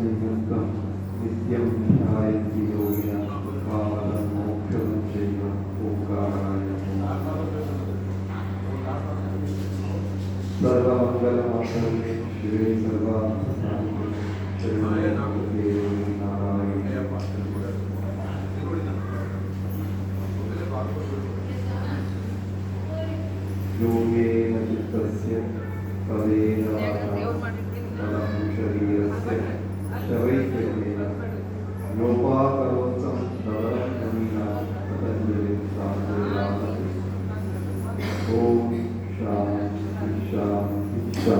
may have go. So,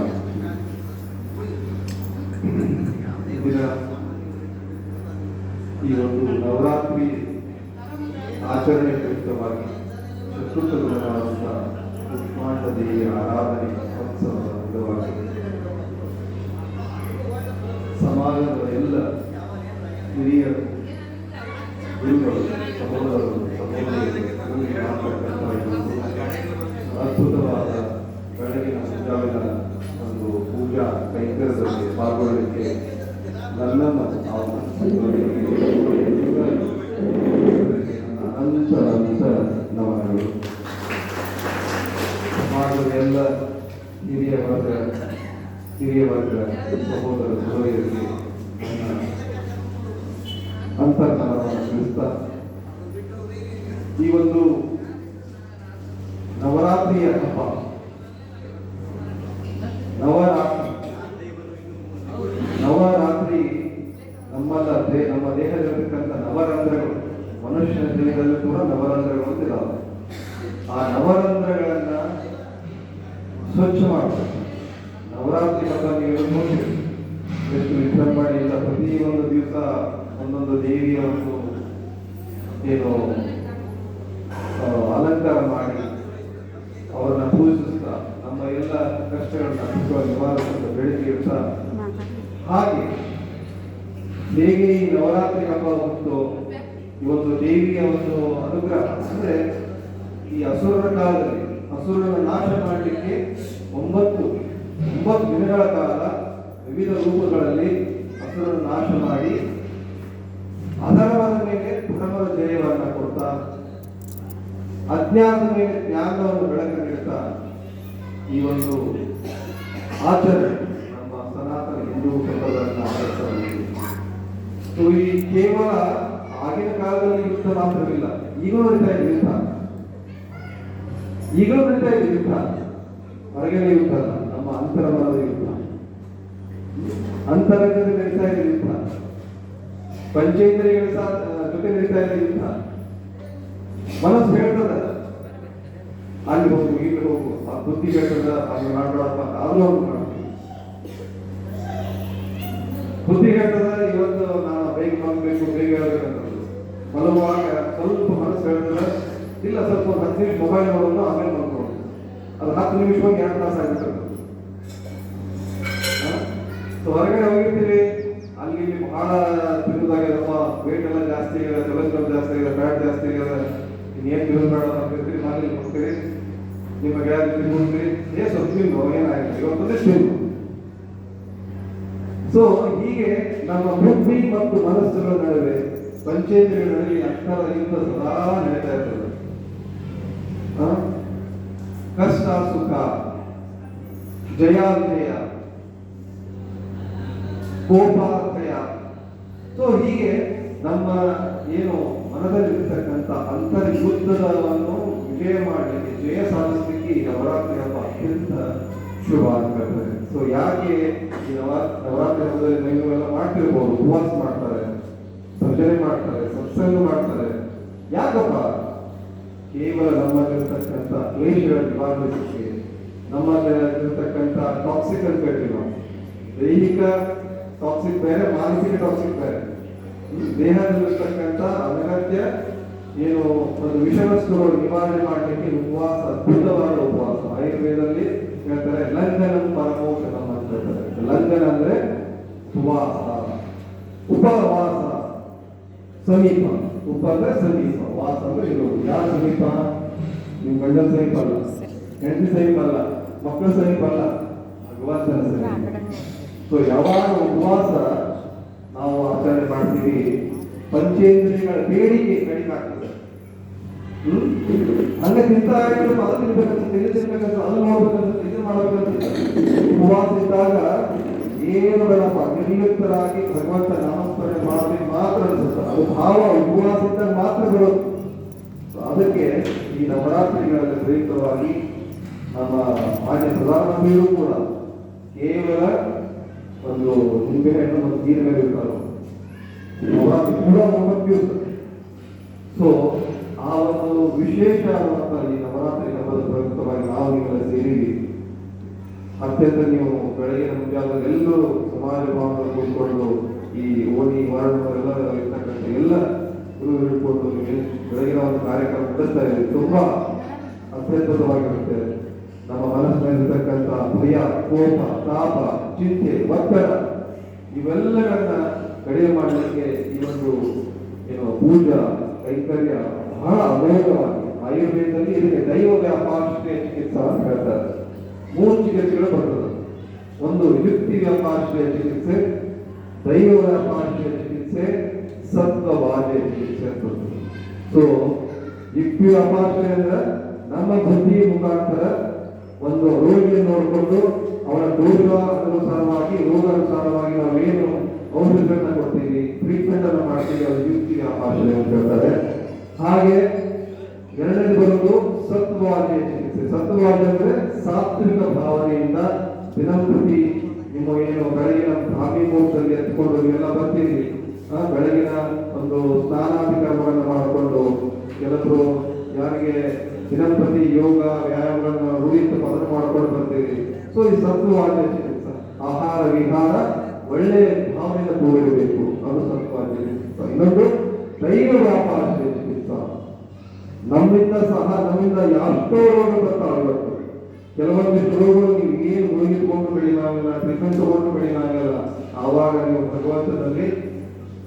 ఇలా ಈ ಒಂದು ನವರಾತ್ರಿ ಆಚರಣೆ ಕುರಿತವಾಗಿ ಚತುರ್ಥ ಸಹೋದರ ಸಹೋದರಿಗೆ ಈ ಒಂದು ನವರಾತ್ರಿಯ ಹಬ್ಬ ನವರಾತ್ರಿ ನವರಾತ್ರಿ ನಮ್ಮಲ್ಲ ದೇ- ನಮ್ಮ ದೇಹದಲ್ಲಿರ್ತಕ್ಕಂಥ ನವರಂಧ್ರಗಳು ಮನುಷ್ಯನ ದೇಹದಲ್ಲೂ ಕೂಡ ನವರಂಧ್ರಗಳು ಅಂತ ಇದಾವೆ ಆ ನವರಂಧ್ರಗಳನ್ನ ಸ್ವಚ್ಛ ಮಾಡಬೇಕು ನವರಾತ್ರಿ ಹಬ್ಬ ನೀವು ನೋಡ್ತೀರಿ ಎಷ್ಟು ವಿಜೃಂಭಣೆಯಿಂದ ಪ್ರತಿಯೊಂದು ದಿವಸ ಒಂದೊಂದು ದೇವಿಯ ಒಂದು ಏನು ಅಲಂಕಾರ ಮಾಡಿ ಅವರನ್ನ ಪೂಜಿಸ್ತಾ ನಮ್ಮ ಎಲ್ಲ ಕಷ್ಟಗಳನ್ನ ಸುಖ ನಿವಾರಿಸುತ್ತ ಬೆಳಿಗ್ಗೆ ಹಾಗೆ ಹೇಗೆ ಈ ನವರಾತ್ರಿ ಹಬ್ಬ ಹೊತ್ತು ಈ ಒಂದು ದೇವಿಯ ಒಂದು ಅನುಗ್ರಹ, ಅಂದ್ರೆ ಈ ಹಸುರನ ಕಾಲದಲ್ಲಿ ಹಸುರನ ನಾಶ ಮಾಡಲಿಕ್ಕೆ ಒಂಬತ್ತು ಒಂಬತ್ತು ದಿನಗಳ ಕಾಲ ವಿವಿಧ ರೂಪಗಳಲ್ಲಿ ಅಸುರನ ನಾಶ ಮಾಡಿ ಅಧರ್ಮದ ಮೇಲೆ ಧರ್ಮದ ಜಯವನ್ನು ಕೊಡ್ತಾ, ಅಜ್ಞಾನದ ಮೇಲೆ ಜ್ಞಾನವನ್ನು ಬೆಳಕು ನೀಡ್ತಾ ಈ ಒಂದು ಆಚರಣೆ ನಮ್ಮ ಸನಾತನ ಹಿಂದೂ ಸಂಪ್ರದಾಯವನ್ನು. ಸೊ, ಈ ಕೇವಲ ಆಗಿನ ಕಾಲದಲ್ಲಿ ಯುದ್ಧ ಮಾತ್ರವಿಲ್ಲ, ಈಗಲೂ ನಡೀತಾ ಇದೆ ಯುದ್ಧ. ಈಗಲೂ ನಡೀತಾ ಇದೆ ಯುದ್ಧ. ಹೊರಗಿನ ಯುದ್ಧ ನಮ್ಮ ಅಂತರವಾದ ಯುದ್ಧ. ಅಂತರಂಗದಲ್ಲಿ ನಡೀತಾ ಇದೆ ಯುದ್ಧ ಪಂಚೇಂದ್ರಿಯಗಳ ಸಾ- ಜೊತೆ ನಡೀತಾ ಇದೆ ಯುದ್ಧ ಮನಸ್ಸು ಹೇಳ್ತದ. ಅಲ್ಲಿ ಹೋಗು ಇಲ್ಲಿ ಹೋಗು. ಆ ಬುದ್ಧಿ ಹೇಳ್ತದ, ಅಲ್ಲಿ ಮಾಡ್ಬೇಡಪ್ಪ ಆದ್ರೂ ಅವ್ನು ಮಾಡ್ತೀವಿ ಬುದ್ಧಿ ಹೇಳ್ತದ, ಇವತ್ತು ನಾನು ಬೈಕ್ ಮಾಡಬೇಕು ಬೇಗ ಹೇಳ್ಬೇಕಂತದ್ದು ಮಲಗುವಾಗ ಸ್ವಲ್ಪ ಮನಸ್ಸು ಹೇಳ್ತದ. ಇಲ್ಲ, ಸ್ವಲ್ಪ ಹತ್ತು ನಿಮಿಷ ಮೊಬೈಲ್ ನೋಡೋದು, ಆಮೇಲೆ ಮಲ್ಕೊಳ್ಳೋದು ಅದು ಹತ್ತು ನಿಮಿಷವಾಗಿ ಎರಡು ತಾಸು ಆಗಿರ್ತದೆ ಸೊ ಹೊರಗಡೆ ಹೋಗಿರ್ತೀವಿ ಅಲ್ಲಿ ಬಹಳ ತಿರುಗಿದಾಗ ನಮ್ಮ ವೇಟ್ ಎಲ್ಲ ಜಾಸ್ತಿ ಆಗಿದೆ ಕೊಲೆಸ್ಟ್ರಾಲ್ ಜಾಸ್ತಿ ಆಗಿದೆ ಫ್ಯಾಟ್ ಜಾಸ್ತಿ ಆಗಿದೆ ಇನ್ನೇನು ತಿರುಗಬೇಡ ಅಂತಿರ್ತೀರಿ ಮನೇಲಿ ಹೋಗ್ತೀರಿ ನಿಮ್ಮ ಗೆಳೆಯ ತಿರುಗ್ತೀರಿ ಏ ಸ್ವಲ್ಪ ತಿನ್ನು ಏನಾಗಿಲ್ಲ ಇವತ್ತೊಂದೇ ತಿನ್ನು ಸೊ ಹೀಗೆ ನಮ್ಮ ಬುದ್ಧಿ ಮತ್ತು ಮನಸ್ಸುಗಳ ನಡುವೆ ಪಂಚೇಂದ್ರಿಯಗಳಲ್ಲಿ ಅಕ್ಷರ ಇಂದ ಸದಾ ನಡೀತಾ ಇರ್ತದೆ? ಕಷ್ಟ, ಸುಖ ಜಯಾಜಯ ಭಯ ಸೊ ಹೀಗೆ ನಮ್ಮ ಏನು ಮನದಲ್ಲಿರ್ತಕ್ಕಂಥ ಅಂತರ್ಯುದ್ಧವನ್ನು ವಿಜಯ ಮಾಡಲಿಕ್ಕೆ ಜಯ ಸಾಧಿಸಲಿಕ್ಕೆ ಈ ನವರಾತ್ರಿ ಹಬ್ಬ ಅತ್ಯಂತ ಶುಭ ಆಗ್ತದೆ ಸೊ ಯಾಕೆ ಈ ನವ, ನವರಾತ್ರಿ ಹಬ್ಬದಲ್ಲಿ ನೀವೆಲ್ಲ ಮಾಡ್ತಿರ್ಬೋದು? ಉಪವಾಸ ಮಾಡ್ತಾರೆ, ಭಜನೆ ಮಾಡ್ತಾರೆ, ಸತ್ಸಂಗ ಮಾಡ್ತಾರೆ. ಯಾಕಪ್ಪ? ಕೇವಲ ನಮ್ಮಲ್ಲಿರ್ತಕ್ಕಂಥ ಕ್ಲೇಶಗಳ ನಿವಾರಿಸಲಿಕ್ಕೆ ನಮ್ಮಲ್ಲಿರ್ತಕ್ಕಂಥ ಟಾಕ್ಸಿಕ್ ಅಂತ ನಾವು ದೈಹಿಕ ಟಾಕ್ಸಿಕ್ ಬೇರೆ, ಮಾನಸಿಕ ಟಾಕ್ಸಿಕ್ ಬೇರೆ. ದೇಹದಲ್ಲಿರ್ತಕ್ಕಂಥ ಅನಗತ್ಯ ಏನು ಒಂದು ವಿಷವಸ್ತುಗಳು ನಿವಾರಣೆ ಮಾಡಲಿಕ್ಕೆ ಉಪವಾಸ, ಅದ್ಭುತವಾದ ಉಪವಾಸ. ಆಯುರ್ವೇದದಲ್ಲಿ ಹೇಳ್ತಾರೆ ಲಂಘನ ಪರಮೋಷಣಂ ಅಂತ ಹೇಳ್ತಾರೆ. ಲಂಘನ ಅಂದ್ರೆ ಉಪವಾಸ ಉಪವಾಸ, ಸಮೀಪ. ಉಪ ಅಂದ್ರೆ ಸಮೀಪ. ವಾಸ ಅಂದ್ರೆ ಇರೋದು. ಯಾರ ಸಮೀಪ? ನಿಮ್ ಗಂಡನ ಸಮೀಪ ಅಲ್ಲ. ಹೆಂಡತಿ ಸಮೀಪ ಅಲ್ಲ. ಮಕ್ಕಳ ಸಮೀಪ ಅಲ್ಲ. ಭಗವಂತನ ಸಮೀಪ. ಸೊ ಯಾವಾಗ ಉಪವಾಸ ನಾವು ಆಚರಣೆ ಮಾಡ್ತೀವಿ. ಪಂಚೇಂದ್ರಿಯಗಳ ಬೇಡಿಕೆ ಕಡಿಮೆ ಆಗ್ತದೆ. ಹ್ಮ್? ಹಂಗೆ ಇದ್ರೆ ಅದು ತಿನ್ಬೇಕಂತ ತಿಳಿದಿರ್ಬೇಕಂತ ಅದು ಮಾಡ್ಬೇಕಂತ ಇದು ಮಾಡ್ಬೇಕಂತ ಉಪವಾಸ ಇದ್ದಾಗ ಏನು ಬೇಡಪ್ಪ ನಿರ್ಲಿಪ್ತರಾಗಿ ಭಗವಂತ ನಾಮಸ್ಮರಣೆ ಮಾಡಬೇಕು ಮಾತ್ರ ಅದು ಭಾವ, ಉಪವಾಸ ಇದ್ದಾಗ ಮಾತ್ರ ಬರುತ್ತೆ ಅದಕ್ಕೆ ಈ ನವರಾತ್ರಿಗಳಲ್ಲಿ ಪ್ರಯುಕ್ತವಾಗಿ ನಮ್ಮ ಮಾನ್ಯ ಪ್ರಧಾನಮಂತ್ರಿಯೂ ಕೂಡ ಕೇವಲ ಒಂದು ನಿಂಬೆಹಣ್ಣು ಮತ್ತು ನೀರಿನ ಇರ್ತಾರೆ ನವರಾತ್ರಿ ಕೂಡ ಸೊ ಆ ಒಂದು ವಿಶೇಷ ಈ ನವರಾತ್ರಿ ಹಬ್ಬದ ಪ್ರಯುಕ್ತವಾಗಿ ನಾವು ನಿಮ್ಮಲ್ಲಿ ಸೇರಿ ಅತ್ಯಂತ ನೀವು ಬೆಳಗಿನ ಮುಂಜಾನೆ ಎಲ್ಲರೂ ಸಮಾಜ ಭಾವನೆ ಕೂತ್ಕೊಂಡು ಈ ಓಣಿ ವಾರ್ಡ್ನವರೆಲ್ಲ ಇರ್ತಕ್ಕಂಥ ಎಲ್ಲ ಗುರು ಹಿಡ್ಕೊಂಡು ಬೆಳಗಿನ ಒಂದು ಕಾರ್ಯಕ್ರಮ ನಡೆಸ್ತಾ ಇದೆ ತುಂಬಾ ಅತ್ಯದ್ಭುತವಾಗಿರುತ್ತೆ. ನಮ್ಮ ಮನಸ್ಸಿನಲ್ಲಿರ್ತಕ್ಕಂಥ ಭಯ, ಕೋಪ, ತಾಪ ಚಿಂತೆ, ಒತ್ತಡ, ಇವೆಲ್ಲಗಳನ್ನ ಕಡಿಮೆ ಮಾಡಲಿಕ್ಕೆ ಈ ಒಂದು, ಏನು, ಪೂಜಾ, ಕೈಕರ್ಯ ಬಹಳ ಅಮೋಘವಾಗಿ ಆಯುರ್ವೇದದಲ್ಲಿ ಇದಕ್ಕೆ ದೈವ ವ್ಯಾಪಾರಕ್ಕೆ ಚಿಕಿತ್ಸಾ ಅಂತ ಹೇಳ್ತಾರೆ. ಮೂರು ಚಿಕಿತ್ಸೆಗಳು ಬರ್ತದೆ. ಒಂದು ಯುಕ್ತಿ ವ್ಯಾಪಾರಶ್ರೀಯ ಚಿಕಿತ್ಸೆ, ದೈವ ವ್ಯಾಪಾರಶ್ರೀಯ ಚಿಕಿತ್ಸೆ, ಸತ್ವವಾದ ಚಿಕಿತ್ಸೆ ಅಂತ ಸೊ ಯುಕ್ತಿ ವ್ಯಾಪಾರಶ್ರೀ ಅಂದ್ರೆ ನಮ್ಮ ಬುದ್ಧಿ ಮುಖಾಂತರ ಒಂದು ರೋಗಿಯನ್ನು ನೋಡಿಕೊಂಡು ಅವರ ದೂರ ಅನುಸಾರವಾಗಿ ರೋಗ ಅನುಸಾರವಾಗಿ ನಾವು ಏನು ಕೊಡ್ತೀವಿ ಟ್ರೀಟ್ಮೆಂಟ್ ಅನ್ನು ಮಾಡ್ತೀವಿ ಅದು ಯುಕ್ತಿ ಭಾಷೆ ಅಂತ ಹೇಳ್ತಾರೆ ಹಾಗೆ ಎರಡನೇ ಬರುವುದು ಸತ್ವಾದ್ಯ ಚಿಕಿತ್ಸೆ. ಸತ್ವಾದಿ ಅಂದ್ರೆ ಸಾತ್ವಿಕ ಭಾವನೆಯಿಂದ ದಿನಂಪ್ರತಿ ನಿಮ್ಮ ಏನು ಬೆಳಗಿನ ಭಾಮಿ ಮುಹೂರ್ತದಲ್ಲಿ ಎತ್ಕೊಂಡು ಎಲ್ಲ ಬರ್ತೀವಿ ಬೆಳಗಿನ ಒಂದು ಸ್ನಾನಾದಿ ಕರ್ಮಗಳನ್ನು ಮಾಡಿಕೊಂಡು ಕೆಲವರು ಯಾರಿಗೆ ದಿನಂಪ್ರತಿ ಯೋಗ, ವ್ಯಾಯಾಮಗಳನ್ನು ರೂಢಿತ ಪದನ ಮಾಡ್ಕೊಂಡು ಬರ್ತೀವಿ ಸೊ ಈ ಸತ್ವವಾದ ಆಹಾರ ವಿಹಾರ, ಒಳ್ಳೆಯ ಭಾವನೆಯಿಂದ ಕೂಡಿರಬೇಕು. ಅದು ಸತ್ವಾದಿ ಇನ್ನೊಂದು, ದೈವ ವ್ಯಾಪಾರ ನಮ್ಮಿಂದ ಸಹ, ನಮ್ಮಿಂದ ಎಷ್ಟೋ ರೋಗ ಬರ್ತಾವೆ ಕೆಲವೊಂದಿಷ್ಟು ರೋಗಗಳು ನೀವು ಏನು ಮುಳುಗಿಟ್ಕೊಂಡು ಬೆಳಿಲಾಗಲ್ಲ ಟ್ರೀಟ್ಮೆಂಟ್ ತಗೊಂಡು ಬೆಳಿಲಾಗಲ್ಲ ಆವಾಗ ನೀವು ಭಗವಂತನಲ್ಲಿ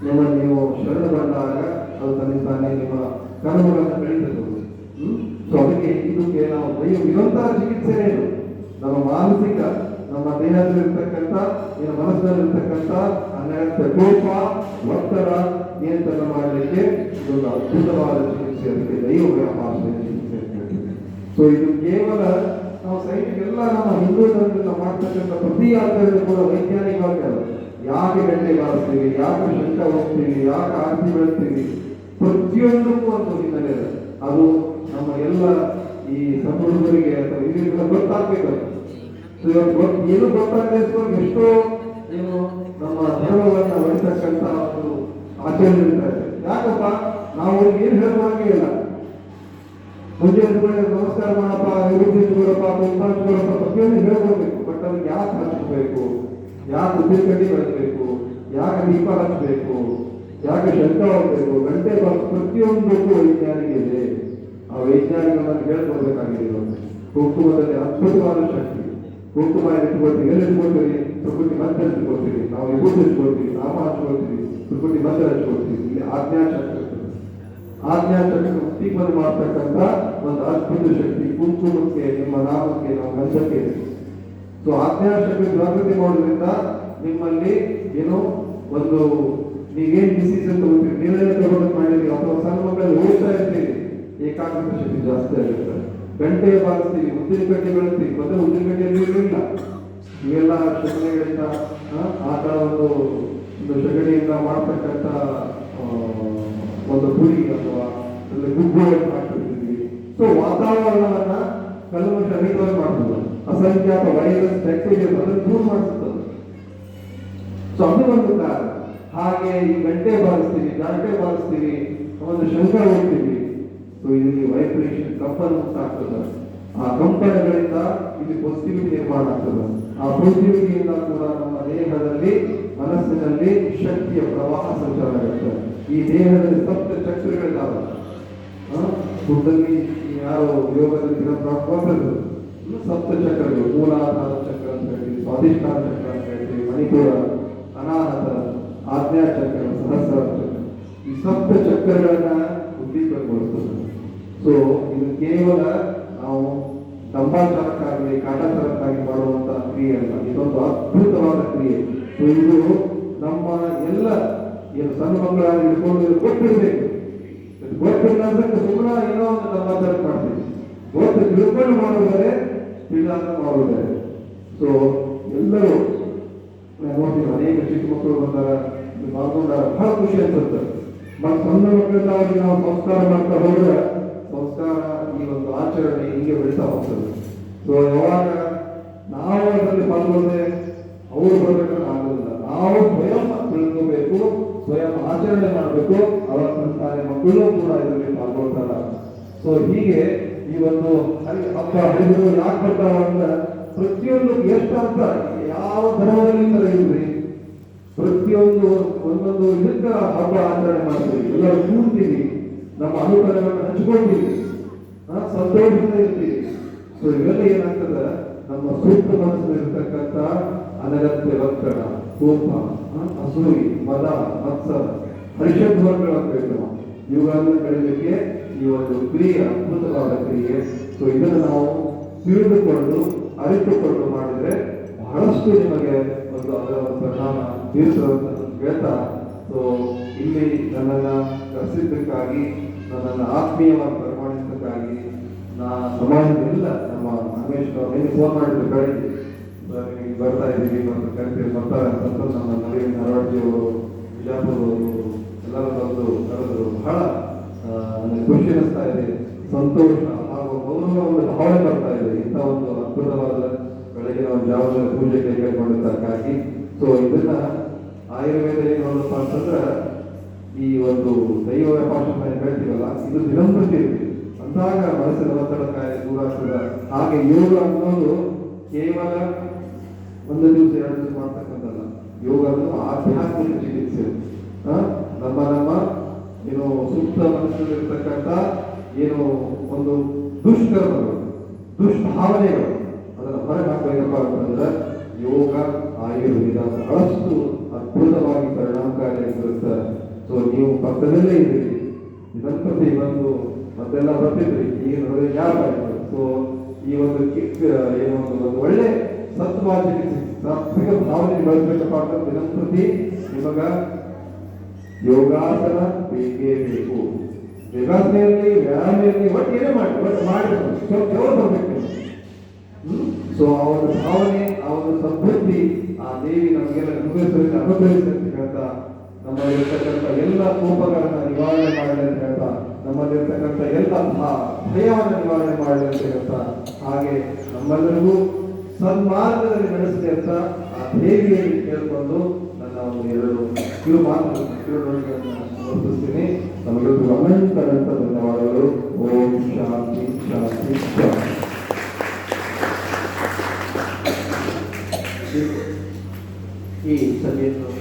ನಿಮ್ಮ ನೀವು ಶರಣ ಬಂದಾಗ, ಅದು ತಾನೇ ನಿಮ್ಮ ಕರ್ಮಗಳನ್ನು ಬೆಳೀತದೆ. ಸೊ ಅದಕ್ಕೆ ಇದಕ್ಕೆ ನಾವು ದೈವ ಚಿಕಿತ್ಸೆ ಏನು ನಮ್ಮ ಮಾನಸಿಕ, ನಮ್ಮ ದೇಹದಲ್ಲಿರ್ತಕ್ಕಂಥ ಏನು ಮನಸ್ಸಿನಲ್ಲಿರ್ತಕ್ಕಂಥ ಅನಗತ್ಯ ಕೋಪ, ಒತ್ತಡ ನಿಯಂತ್ರಣ ಮಾಡಲಿಕ್ಕೆ ಇದೊಂದು ಅದ್ಭುತವಾದ ಚಿಕಿತ್ಸೆ ಅದಕ್ಕೆ ದೈವ ವ್ಯಾಪಾರ ಚಿಕಿತ್ಸೆ ಸೊ ಇದು ಕೇವಲ ನಾವು ಸೈನಿಕ ಎಲ್ಲ ನಮ್ಮ ಹಿಂದೂ ಧರ್ಮದಿಂದ ಮಾಡ್ತಕ್ಕಂಥ ಪ್ರತಿ ಆಚರಣೆ ಕೂಡ ವೈಜ್ಞಾನಿಕವಾಗಿ ಅಲ್ಲ ಯಾಕೆ ಗಂಟೆ ಬಾರಿಸ್ತೀವಿ, ಯಾಕೆ ಶಂಕ ಹೋಗ್ತೀವಿ ಯಾಕೆ ಆರತಿ ಬೆಳೆಸ್ತೀವಿ, ಪ್ರತಿಯೊಂದಕ್ಕೂ ಒಂದು ಹಿನ್ನೆಲೆ ಇದೆ ಅದು ನಮ್ಮ ಎಲ್ಲ ಈ ಸಂಬಂಧಿಕರಿಗೆ ಅಥವಾ ಹಿರಿಯರಿಗೆ ಗೊತ್ತಾಗ್ಬೇಕು ಏನು ಗೊತ್ತಾಗದೆ ಎಷ್ಟೋ ಏನು ನಮ್ಮ ಧರ್ಮವನ್ನು ಹೊಡಿತಕ್ಕಂಥ ಒಂದು ಆಚರಣೆ ಇರ್ತಾರೆ ಯಾಕಪ್ಪ? ನಾವು ಅವ್ರಿಗೆ ಏನು ಹೇಳುವಾಗೆ ಇಲ್ಲ. ಮುಂಜೆ ನಮಸ್ಕಾರ ಮಾಡಪ್ಪ ಅಭಿವೃದ್ಧಿ ಕೊಡಪ್ಪ ತಗೋರಪ್ಪ ಪ್ರತಿಯೊಂದು ಹೇಳ್ಕೊಡ್ಬೇಕು. ಬಟ್ ಅವ್ರಿಗೆ ಯಾಕೆ ಹಚ್ಚಬೇಕು ಯಾಕೆ ಉದ್ದಿನ ಕಡ್ಡಿ ಯಾಕೆ ದೀಪ ಹಚ್ಚಬೇಕು? ಯಾಕೆ ಶಂಕ ಹೋಗ್ಬೇಕು? ಗಂಟೆ ಪ್ರತಿಯೊಂದಕ್ಕೂ ವೈಜ್ಞಾನಿಕ ಇದೆ. ಆ ವೈಜ್ಞಾನಿಕವನ್ನು ಕೇಳ್ಕೊಳ್ಬೇಕಾಗಿದೆ ಕುಂಕುಮದಲ್ಲಿ ಅದ್ಭುತವಾದ ಶಕ್ತಿ. ಕುಂಕುಮ ಇಟ್ಕೊಳ್ತೀವಿ ಎಲ್ಲಿ ಇಟ್ಕೊಳ್ತೀವಿ ಪ್ರಕೃತಿ ಮಂತ್ರ ಇಟ್ಕೊಳ್ತೀವಿ ನಾವು ವಿಭೂತಿ ಹಚ್ಕೊಳ್ತೀವಿ ನಾಮ ಹಚ್ಕೊಳ್ತೀವಿ ಪ್ರಕೃತಿ ಮಂತ್ರ ಹಚ್ಕೊಳ್ತೀವಿ ಇಲ್ಲಿ ಆಜ್ಞಾ ಶಕ್ತಿ ಇರ್ತದೆ. ಆಜ್ಞಾ ಶಕ್ತಿ ಉತ್ತೀಪನ ಮಾಡ್ತಕ್ಕಂಥ ಒಂದು ಅದ್ಭುತ ಶಕ್ತಿ. ಕುಂಕುಮಕ್ಕೆ, ನಿಮ್ಮ ನಾಮಕ್ಕೆ, ನಮ್ಮ ಗಂಧಕ್ಕೆ ಸೊ ಆಜ್ಞಾ ಶಕ್ತಿ ಜಾಗೃತಿ ಮಾಡೋದ್ರಿಂದ ನಿಮ್ಮಲ್ಲಿ ಏನು ಒಂದು ನೀವೇನ್ ಡಿಸಿಷನ್ ತಗೋತೀರಿ ನಿರ್ಣಯ ತಗೊಳ್ಳೋದು ಮಾಡಿರಿ ಅಥವಾ ಸಣ್ಣ ಮಕ್ಕಳಲ್ಲಿ ಓದ್ತಾ ಇರ್ತೀರಿ. ಏಕಾಗ್ರತೆ ಶಕ್ತಿ ಜಾಸ್ತಿ ಇರುತ್ತೆ ಗಂಟೆ ಬಾರಿಸ್ತೀವಿ, ಉದ್ದಿನ ಕಡ್ಡಿ ಬೆಳೆಸ್ತೀವಿ, ಮತ್ತೆ ಉದ್ದಿನ ಕಡ್ಡಿಯಲ್ಲಿ ಇರಲಿಲ್ಲ ಇವೆಲ್ಲ ಆಟ ಒಂದು ಒಂದು ಶಗಣಿಯಿಂದ ಮಾಡ್ತಕ್ಕಂಥ ಒಂದು ಪುರಿ ಅಥವಾ ಗುಬ್ಬುಗಳನ್ನು ಹಾಕಿರ್ತೀವಿ ಸೊ ವಾತಾವರಣವನ್ನ ಕಲ್ಲು ರಹಿತವಾಗಿ ಮಾಡ್ತದೆ. ಅಸಂಖ್ಯಾತ ವೈರಸ್ ಬ್ಯಾಕ್ಟೀರಿಯಾ ಅದನ್ನು ದೂರ ಮಾಡಿಸುತ್ತದೆ ಸೊ ಅದು ಒಂದು ಕಾರಣ. ಹಾಗೆ ಈ ಗಂಟೆ ಬಾರಿಸ್ತೀವಿ ಗಂಟೆ ಬಾರಿಸ್ತೀವಿ ಒಂದು ಶಂಕ ಹೋಗ್ತೀವಿ ಸೊ ಇಲ್ಲಿ ವೈಬ್ರೇಷನ್ ಕಂಪನ ಉಂಟಾಗ್ತದೆ. ಆ ಕಂಪನಗಳಿಂದ ಇಲ್ಲಿ ಪೊಸಿಟಿವಿಟಿ ನಿರ್ಮಾಣ ಆಗ್ತದೆ. ಆ ಪೊಸಿಟಿವಿಟಿಯಿಂದ ಕೂಡ ನಮ್ಮ ದೇಹದಲ್ಲಿ, ಮನಸ್ಸಿನಲ್ಲಿ ಶಕ್ತಿಯ ಪ್ರವಾಹ ಸಂಚಾರ ಆಗುತ್ತೆ ಈ ದೇಹದಲ್ಲಿ ಸಪ್ತ ಚಕ್ರಗಳಿದ್ದಾವೆ ಫುಡ್ಡಲ್ಲಿ ಯಾರು ಯೋಗದಲ್ಲಿ ಪ್ರಾರಂಭ ಸಪ್ತ ಚಕ್ರಗಳು. ಮೂಲಾಧಾರ ಚಕ್ರ ಅಂತ ಹೇಳ್ತೀವಿ, ಸ್ವಾಧಿಷ್ಠಾನ ಚಕ್ರ ಅಂತ ಹೇಳ್ತೀವಿ, ಮಣಿಪುರ ಅನಾಹತ ಆಜ್ಞಾ ಚಕ್ರ ಸಹಸ್ರ ಚಕ್ರ ಈ ಸಪ್ತ ಚಕ್ರಗಳನ್ನ ಉದ್ದೀಪನಗೊಳಿಸ್ತದೆ ಸೊ ಇದು ಕೇವಲ ನಾವು ದಂಬಾಚಾರಕ್ಕಾಗಲಿ ಕಾಟಾಚಾರಕ್ಕಾಗಿ ಮಾಡುವಂತ ಕ್ರಿಯೆ ಅಲ್ಲ. ಇದೊಂದು ಅದ್ಭುತವಾದ ಕ್ರಿಯೆ. ಸೊ ಇದು ನಮ್ಮ ಎಲ್ಲ ಸಣ್ಣ ಮಕ್ಕಳಾಗಿ ಇದು ಗೊತ್ತಿರಬೇಕು. ಗೊತ್ತಿಲ್ಲ ಸುಮ್ಮನೆ ಏನೋ ಒಂದು ನಮ್ಮ ಆಚಾರ ಮಾಡ್ತೀವಿ. ಗೊತ್ತು, ತಿಳ್ಕೊಂಡು ಮಾಡುವುದರೆ ತಿಳಿದಾಗ ಮಾಡುವುದರೆ ಸೊ ಎಲ್ಲರೂ ನೋಡ್ತೀವಿ ಅನೇಕ ಚಿಕ್ಕ ಮಕ್ಕಳು ಬಂದಾಗ ಮಾಡ್ಕೊಂಡಾಗ ಬಹಳ ಖುಷಿ ಅನ್ಸುತ್ತೆ. ಮತ್ತು ಸಣ್ಣ ಮಕ್ಕಳಿಂದಾಗಿ ನಾವು ಸಂಸ್ಕಾರ ಮಾಡ್ತಾ ಹೋದ್ರೆ ಸಂಸ್ಕಾರ ಈ ಒಂದು ಆಚರಣೆ ಹಿಂಗೆ ಬೆಳೀತಾ ಹೋಗ್ತದೆ. ಸೊ ಯಾವಾಗ ನಾವು ಅದರಲ್ಲಿ ಪಾಲ್ಗೊಳ್ಳದೆ ಅವರು ಬರಬೇಕು ಆಗೋದಿಲ್ಲ. ನಾವು ಸ್ವಯಂ ತಿಳ್ಕೋಬೇಕು, ಸ್ವಯಂ ಆಚರಣೆ ಮಾಡಬೇಕು ಅವರ ಸಂತಾನೆ ಮಕ್ಕಳು ಕೂಡ ಇದರಲ್ಲಿ ಪಾಲ್ಗೊಳ್ತಾರ. ಸೊ ಹೀಗೆ ಈ ಒಂದು ಹಬ್ಬ ಹರಿದು ಯಾಕೆ ಬರ್ತಾವ ಅಂದ್ರೆ ಪ್ರತಿಯೊಂದು ಎಷ್ಟು ಅಂತ ಯಾವ ಧರ್ಮದಲ್ಲಿ ತರ ಪ್ರತಿಯೊಂದು ಒಂದೊಂದು ಇದಕ್ಕ ಹಬ್ಬ ಆಚರಣೆ ಮಾಡ್ತೀವಿ. ಎಲ್ಲರೂ ಕೂಡ್ತೀವಿ ನಮ್ಮ ಅನುಕರಣೆಗಳನ್ನು ಹಂಚ್ಕೊಳ್ತೀವಿ. ಸಂತೋಷದಿಂದ ಇರ್ತೀವಿ. ಸೊ ಇವೆಲ್ಲ ಏನಾಗ್ತದ? ನಮ್ಮ ಸೂಕ್ತ ಮನಸ್ಸಿನಲ್ಲಿರ್ತಕ್ಕಂಥ ಅನಗತ್ಯ ಒತ್ತಡ ಕೋಪ ಅಸೂಯಿ, ಮದ ಮತ್ಸರ ಹರಿಷಧ್ವರ್ಗಳು ವರ್ಗಗಳ ಹೇಳ್ತೀವಿ ನಾವು ಇವುಗಳನ್ನು ಕಡಿಲಿಕ್ಕೆ ಈ ಒಂದು ಕ್ರಿಯೆ ಅದ್ಭುತವಾದ ಕ್ರಿಯೆ. ಸೊ ಇದನ್ನು ನಾವು ತಿಳಿದುಕೊಂಡು, ಅರಿತುಕೊಂಡು ಮಾಡಿದ್ರೆ ಬಹಳಷ್ಟು ನಿಮಗೆ ಒಂದು ಅದರ ಪ್ರಧಾನ ಬೀರ್ತದಂತ ನಾನು ಹೇಳ್ತಾ ಸೊ ಇಲ್ಲಿ ನನ್ನನ್ನು ಕರೆಸಿದ್ದಕ್ಕಾಗಿ ನನ್ನನ್ನು ಆತ್ಮೀಯವಾಗಿ ಬರಮಾಡಿದ್ದಕ್ಕಾಗಿ ನಾ ಸಮಾಜದಿಂದ ನಮ್ಮ ರಮೇಶ್ ಅವರು ಫೋನ್ ಮಾಡಿದ್ರು ಬೆಳಗ್ಗೆ ಸರ್, ನೀವು ಬರ್ತಾ ಇದ್ದೀವಿ ಮತ್ತು ಕರಿತೀವಿ ಬರ್ತಾರೆ ಅಂತ ನಮ್ಮ ನವೀನ್ ನರವಾಡ್ಜಿ ಅವರು ಬಿಜಾಪುರ ಅವರು ಎಲ್ಲರೂ ಬಂದು ಕರೆದ್ರು. ಬಹಳ ಖುಷಿ ಅನಿಸ್ತಾ ಇದೆ. ಸಂತೋಷ ಹಾಗೂ ಗೌರವ ಒಂದು ಭಾವನೆ ಬರ್ತಾ ಇದೆ. ಇಂಥ ಒಂದು ಅದ್ಭುತವಾದ ಬೆಳಗಿನ ಒಂದು ಜಾವದ ಪೂಜೆ ಕೈಗೊಂಡಿದ್ದಕ್ಕಾಗಿ ಸೊ ಇದನ್ನ ಆಯುರ್ವೇದ ಏನು ನೋಡಪ್ಪ ಅಂತಂದ್ರೆ ಈ ಒಂದು ದೈವ ವ್ಯಾಪಾರ ಹೇಳ್ತೀವಲ್ಲ, ಇದು ದಿನಂಪ್ರತಿ ಇರ್ತೀವಿ ಅಂದಾಗ ಮನಸ್ಸಿನ ಒತ್ತಡ ಕಾಯಿಲೆ ದೂರ ಆಗ್ತದೆ ಹಾಗೆ ಯೋಗ ಅನ್ನೋದು ಕೇವಲ ಒಂದು ದಿವಸ, ಎರಡು ದಿವಸ ಮಾಡ್ತಕ್ಕಂಥಲ್ಲ ಯೋಗ ಅನ್ನೋದು ಆಧ್ಯಾತ್ಮಿಕ ಚಿಕಿತ್ಸೆ? ನಮ್ಮ ನಮ್ಮ ಏನು ಸೂಕ್ತ ಮನಸ್ಸಿನಲ್ಲಿರ್ತಕ್ಕಂಥ ಏನು ಒಂದು ದುಷ್ಕರ್ಮಗಳು, ದುಷ್ಭಾವನೆಗಳು, ಅದನ್ನು ಹೊರಗೆ ಹಾಕಬೇಕಪ್ಪ ಅಂತಂದ್ರೆ ಯೋಗ, ಆಯುರ್ವೇದ ಬಹಳಷ್ಟು ಅದ್ಭುತವಾಗಿ ಪರಿಣಾಮಕಾರಿಯಾಗಿರುತ್ತೆ ಸೊ ನೀವು ಪಕ್ಕದಲ್ಲೇ ಇದ್ದೀರಿ. ಇದನ್ನು ಬಂದು ಮತ್ತೆಲ್ಲ ಬರ್ತಿದ್ರಿ ಈಗ ನೋಡಿದ್ರೆ ಯಾವ ಸೊ ಈ ಒಂದು ಕಿಕ್ ಏನೋ ಒಂದು ಒಳ್ಳೆ ಸತ್ವಾದ ಚಿಕಿತ್ಸೆ ಸಾತ್ವಿಕ ಭಾವನೆ ಬೆಳೆಸಬೇಕಪ್ಪ ಅಂತ ದಿನಂಪ್ರತಿ ನಿಮಗ ಯೋಗಾಸನ ಬೇಕೇ ಬೇಕು. ಯೋಗಾಸನ ಇರಲಿ ವ್ಯಾಯಾಮ ಇರಲಿ ಒಟ್ಟು ಏನೇ ಮಾಡಿ. ಒಟ್ಟು ಸ್ವಲ್ಪ ದೇವರು ಬರ್ಬೇಕು. ಸೊ ಒಂದು ಭಾವನೆ ಆ ಸಮೃದ್ಧಿ ಆ ದೇವಿ ನಮಗೆಲ್ಲ ಅನುಭವಿಸಬೇಕು ಅನುಭವಿಸಲಿ ಅಂತ ಹೇಳ್ತಾ, ನಮ್ಮಲ್ಲಿರ್ತಕ್ಕಂಥ ಎಲ್ಲ ಕೋಪಗಳನ್ನ ನಿವಾರಣೆ ಮಾಡಲಿ ಅಂತ ಹೇಳ್ತಾ, ನಮ್ಮಲ್ಲಿರ್ತಕ್ಕಂಥ ಎಲ್ಲ ಭಯವನ್ನು ನಿವಾರಣೆ ಮಾಡಲಿ ಅಂತ ಹೇಳ್ತಾ, ಹಾಗೆ ನಮ್ಮೆಲ್ಲರಿಗೂ ಸನ್ಮಾರ್ಗದಲ್ಲಿ ನಡೆಸಲಿ ಅಂತ ಆ ದೇವಿಯಲ್ಲಿ ಕೇಳಿಕೊಂಡು ನನ್ನ ಒಂದು ಎರಡು ಕಿರು ಮಾತು ಕಿರುನೊಡಿಗಳನ್ನು ಸಮರ್ಪಿಸ್ತೀನಿ. ನಮಗೆ ಅನಂತ ಅನಂತ ಧನ್ಯವಾದಗಳು. ಓಂ ಶಾಂತಿ ಶಾಂತಿ ಶಾಂತಿ. ಈ